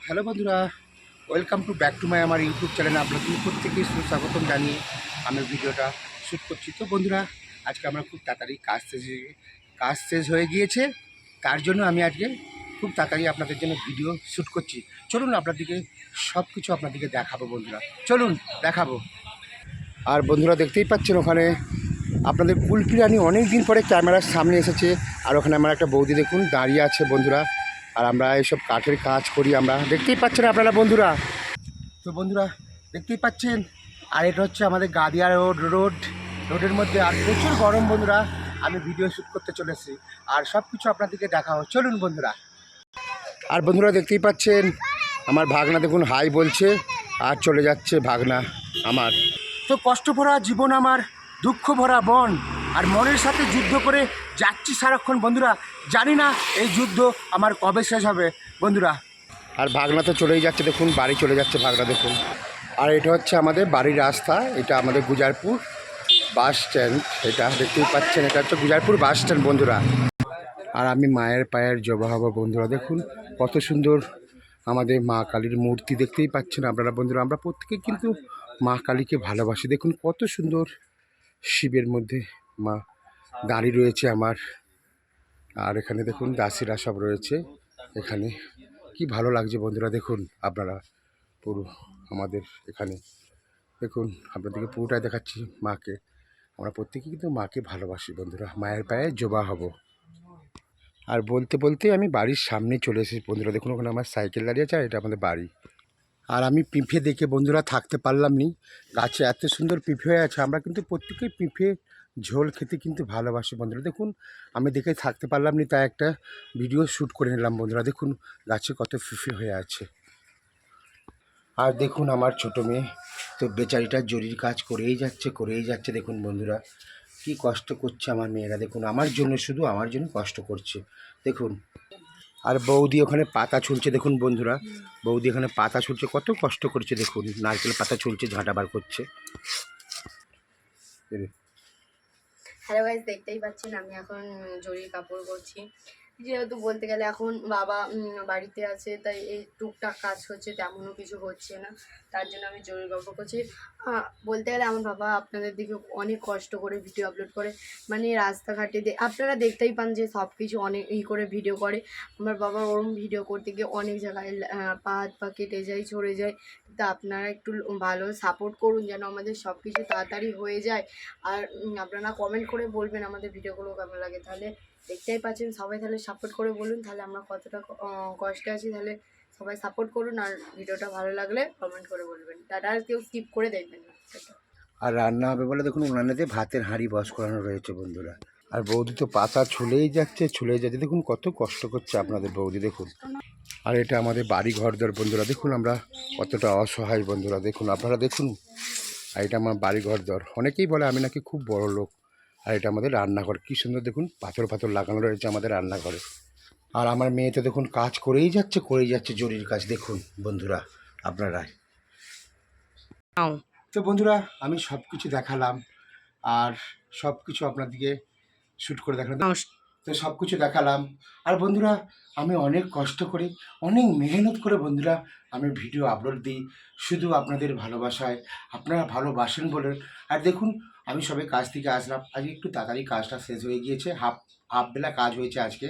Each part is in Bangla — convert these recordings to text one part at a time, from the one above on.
হ্যালো বন্ধুরা welcome to back to my আমার ইউটিউব চ্যানেলে আপনাদের প্রত্যেকে সুস্বাগতম জানিয়ে আমি ভিডিওটা শ্যুট করছি। তো বন্ধুরা, আজকে আমরা খুব তাড়াতাড়ি কাজ শেষ কাজ শেষ হয়ে গিয়েছে, তার জন্য আমি আজকে খুব তাড়াতাড়ি আপনাদের জন্য ভিডিও শ্যুট করছি। চলুন আপনাদেরকে সব কিছু আপনাদেরকে দেখাবো বন্ধুরা। চলুন, দেখাবো। আর বন্ধুরা, দেখতেই পাচ্ছেন ওখানে আপনাদের কুলপিরানি অনেক দিন পরে ক্যামেরার সামনে এসেছে। আর ওখানে আমার একটা বৌদি দেখুন, দাঁড়িয়ে আছে বন্ধুরা। আর আমরা এইসব কাঠের কাজ করি আমরা। দেখতেই পাচ্ছেন আপনারা বন্ধুরা। তো বন্ধুরা, দেখতেই পাচ্ছেন? আর এটা হচ্ছে আমাদের গাদিয়া রোড রোড। রোডের মধ্যে আর প্রচুর গরম বন্ধুরা। আমি ভিডিও শ্যুট করতে চলেছি। আর সব কিছু আপনাদেরকে দেখা দেখাবো। চলুন বন্ধুরা। আর বন্ধুরা, দেখতেই পাচ্ছেন? আমার ভাগনা দেখুন, হাই বলছে। আর চলে যাচ্ছে ভাগনা আমার। তো কষ্ট ভরা জীবন আমার, দুঃখ ভরা বন। আর মনের সাথে যুদ্ধ করে যাচ্ছি সারাক্ষণ, বন্ধুরা। জানি না এই যুদ্ধ আমার কবে শেষ হবে, বন্ধুরা। আর ভাগনা তো চলেই যাচ্ছে, দেখুন, বাড়ি চলে যাচ্ছে ভাগনা, দেখুন। আর এটা হচ্ছে আমাদের বাড়ির রাস্তা, এটা আমাদের গুজারপুর বাস স্ট্যান্ড, এটা দেখতেই পাচ্ছেন, এটা হচ্ছে গুজারপুর বাস স্ট্যান্ড, বন্ধুরা। আর আমি মায়ের পায়ের জবা হব, বন্ধুরা, দেখুন, কত সুন্দর আমাদের মা কালীর মূর্তি দেখতেই পাচ্ছেন আপনারা, বন্ধুরা। আমরা প্রত্যেকে কিন্তু মা কালীকে ভালোবাসি, দেখুন, কত সুন্দর শিবের মধ্যে মা দাঁড়িয়ে রয়েছে আমার। আর এখানে দেখুন, দাসীরা সব রয়েছে এখানে। কি ভালো লাগছে বন্ধুরা, দেখুন আপনারা পুরো আমাদের এখানে। দেখুন, আপনাদেরকে পুরোটাই দেখাচ্ছি মাকে। আমরা প্রত্যেকে কিন্তু মাকে ভালোবাসি বন্ধুরা, মায়ের পায়ে জবা হব। আর বলতে বলতে আমি বাড়ির সামনে চলে এসেছি বন্ধুরা, দেখুন ওখানে আমার সাইকেল দাঁড়িয়ে আছে এটা আমাদের বাড়ি। আর আমি পিঁপে দেখে বন্ধুরা থাকতে পারলাম নি গাছে এত সুন্দর পিঁপে হয়ে আছে, আমরা কিন্তু প্রত্যেকেই পিঁপে, ঝোল খেতে কিন্তু ভালোবাসি বন্ধুরা। দেখুন, আমি দেখে থাকতে পারলাম নি তাই একটা ভিডিও শ্যুট করে নিলাম বন্ধুরা। দেখুন, গাছে কত পিঁপে হয়ে আছে। আর দেখুন, আমার ছোট মেয়ে তো বেচারিটা জরির কাজ করেই যাচ্ছে করেই যাচ্ছে। দেখুন বন্ধুরা, কি কষ্ট করছে আমার মেয়েরা। দেখুন, আমার জন্য শুধু, আমার জন্য কষ্ট করছে। দেখুন আর বৌদি ওখানে পাতা ছুলছে দেখুন বন্ধুরা। বৌদি এখানে পাতা ছুলছে, কত কষ্ট করছে দেখুন। নারকেল পাতা ছুলছে, ঝাঁটা বার করছে। হ্যালো গাইজ দেখতেই পাচ্ছেন, আমি এখন জরির কাপড় করছি যেহেতু বলতে গেলে এখন বাবা বাড়িতে আছে, তাই এই টুকটাক কাজ হচ্ছে, তেমনও কিছু হচ্ছে না। তার জন্য আমি জরুরি কাপড় করছি। বলতে গেলে আমার বাবা আপনাদের দিকে অনেক কষ্ট করে ভিডিও আপলোড করে। মানে রাস্তাঘাটে আপনারা দেখতেই পান যে সব কিছু অনেক ই করে ভিডিও করে। আমার বাবা ওরম ভিডিও করতে গিয়ে অনেক জায়গায় পা হাত পা কেটে যায় ছড়ে যায়। তা আপনারা একটু ভালো সাপোর্ট করুন যেন আমাদের সব কিছু তাড়াতাড়ি হয়ে যায়। আর আপনারা কমেন্ট করে বলবেন আমাদের ভিডিওগুলো কেমন লাগে। তাহলে দেখতেই পাচ্ছেন, সবাই তাহলে সাপোর্ট করে বলুন। তাহলে আমরা কতটা কষ্টে আছি তাহলে সবাই সাপোর্ট করুন। আর ভিডিওটা ভালো লাগলে কমেন্ট করে বলবেন। তাটা আর কেউ স্কিপ করে দেখবেন না। আর রান্না হবে বলে দেখুন, উনানেতে ভাতের হাঁড়ি বস করানো রয়েছে বন্ধুরা। আর বৌদি তো পাতা ছুলেই যাচ্ছে ছুলেই যাচ্ছে। দেখুন কত কষ্ট করছে আপনাদের বৌদি দেখুন। আর এটা আমাদের বাড়ি ঘরদর বন্ধুরা দেখুন আমরা কতটা অসহায় বন্ধুরা দেখুন আপনারা দেখুন। আর এটা আমার বাড়ি ঘরদর অনেকেই বলে আমি নাকি খুব বড় লোক। আর এটা আমাদের রান্নাঘর কী সুন্দর দেখুন পাথর পাথর লাগানো রয়েছে আমাদের রান্নাঘরে। আর আমার মেয়ে তো দেখুন কাজ করেই যাচ্ছে করেই যাচ্ছে জরির কাজ দেখুন বন্ধুরা আপনারা। তো বন্ধুরা আমি সব কিছু দেখালাম আর সব কিছু আপনাদেরকে শ্যুট করে দেখালাম। তো সব কিছু দেখালাম। আর বন্ধুরা আমি অনেক কষ্ট করে অনেক মেহনত করে বন্ধুরা আমি ভিডিও আপলোড দিই। শুধু আপনাদের ভালোবাসায় আপনারা ভালোবাসেন বলে। আর দেখুন আমি সবে কাজ থেকে আসলাম। আজকে একটু তাড়াতাড়ি কাজটা শেষ হয়ে গিয়েছে। হাফ হাফ বেলা কাজ হয়েছে আজকে।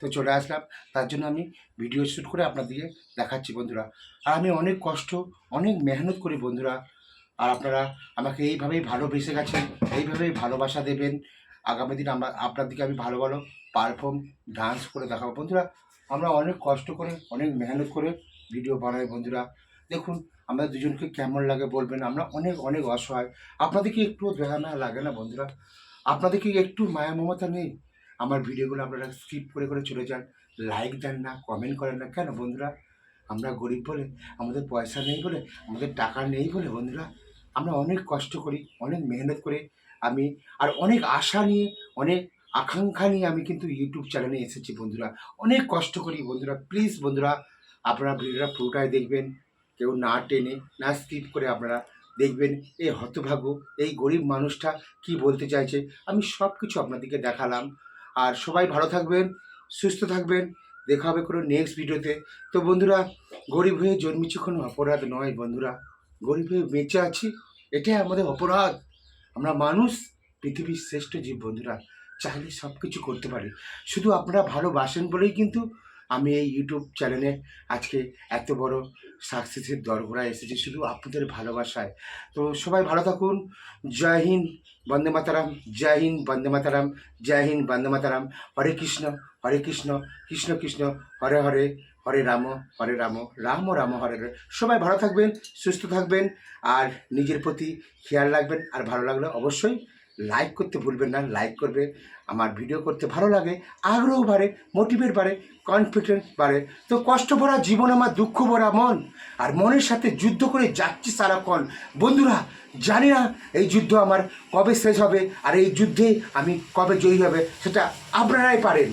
তো চলে আসলাম। তার জন্য আমি ভিডিও শ্যুট করে আপনাদেরকে দেখাচ্ছি বন্ধুরা। আর আমি অনেক কষ্ট অনেক মেহনত করি বন্ধুরা। আর আপনারা আমাকে এইভাবেই ভালোবেসে গেছেন এইভাবেই ভালোবাসা দেবেন। আগামী দিন আমরা আপনার দিকে আমি ভালো ভালো পারফর্ম ডান্স করে দেখাবো। বন্ধুরা, আমরা অনেক কষ্ট করে, অনেক মেহনত করে ভিডিও বানাই বন্ধুরা। দেখুন, আমরা দুজনকে কেমন লাগে বলবেন, আমরা অনেক অনেক অসহায়। আপনাদেরকে একটু দেখা না লাগে না বন্ধুরা? আপনাদেরকে একটু মায়া মমতা নেই? আমার ভিডিওগুলো আপনারা স্কিপ করে করে চলে যান। লাইক দেন না কমেন্ট করেন না। কেন বন্ধুরা? আমরা গরিব বলে, আমাদের পয়সা নেই বলে, আমাদের টাকা নেই বলে বন্ধুরা, আমরা অনেক কষ্ট করি, অনেক মেহনত করে আমি, আর অনেক আশা নিয়ে, অনেক আকাঙ্ক্ষা নিয়ে আমি কিন্তু ইউটিউব চ্যানেলে এসেছি বন্ধুরা। অনেক কষ্ট করি বন্ধুরা প্লিজ বন্ধুরা, আপনারা ভিডিওটা পুরোটাই দেখবেন। কেউ না টেনে, না স্কিপ করে আপনারা দেখবেন। এই হতভাগ্য, এই গরিব মানুষটা কি বলতে চাইছে? আমি সব কিছু আপনাদেরকে দেখালাম। আর সবাই ভালো থাকবেন, সুস্থ থাকবেন। দেখা হবে কোনো নেক্সট ভিডিওতে তো বন্ধুরা, গরিব হয়ে জন্মেছি কোনো অপরাধ নয় বন্ধুরা। গরিব হয়ে বেঁচে আছি, এটাই আমাদের অপরাধ। আমরা মানুষ, পৃথিবীর শ্রেষ্ঠ জীব বন্ধুরা, চাইলে সব কিছু করতে পারি। শুধু আপনারা ভালোবাসেন বলেই কিন্তু আমি এই ইউটিউব চ্যানেলে আজকে এত বড় সাকসেসের দরগোড়ায় এসেছি, শুধু আপনাদের ভালোবাসায়। তো সবাই ভালো থাকুন। জয় হিন্দ, বন্দে মাতারাম, জয় হিন্দ, বন্দে মাতারাম, জয় হিন্দ, বন্দে মাতারাম। হরে কৃষ্ণ হরে কৃষ্ণ কৃষ্ণ কৃষ্ণ, হরে হরে। হরে রাম হরে রাম রাম রাম হরে সবাই ভালো থাকবেন, সুস্থ থাকবেন, আর নিজের প্রতি খেয়াল রাখবেন। আর ভালো লাগলে অবশ্যই লাইক করতে ভুলবেন না লাইক করবে। আমার ভিডিও করতে ভালো লাগে, আগ্রহ বাড়ে মোটিভেট বাড়ে কনফিডেন্স বাড়ে। তো কষ্ট ভরা জীবন আমার, দুঃখ ভরা মন। আর মনের সাথে যুদ্ধ করে যাচ্ছি সারাক্ষণ। বন্ধুরা, জানি না এই যুদ্ধ আমার কবে শেষ হবে, আর এই যুদ্ধে আমি কবে জয়ী হবে, সেটা আপনারাই পারেন।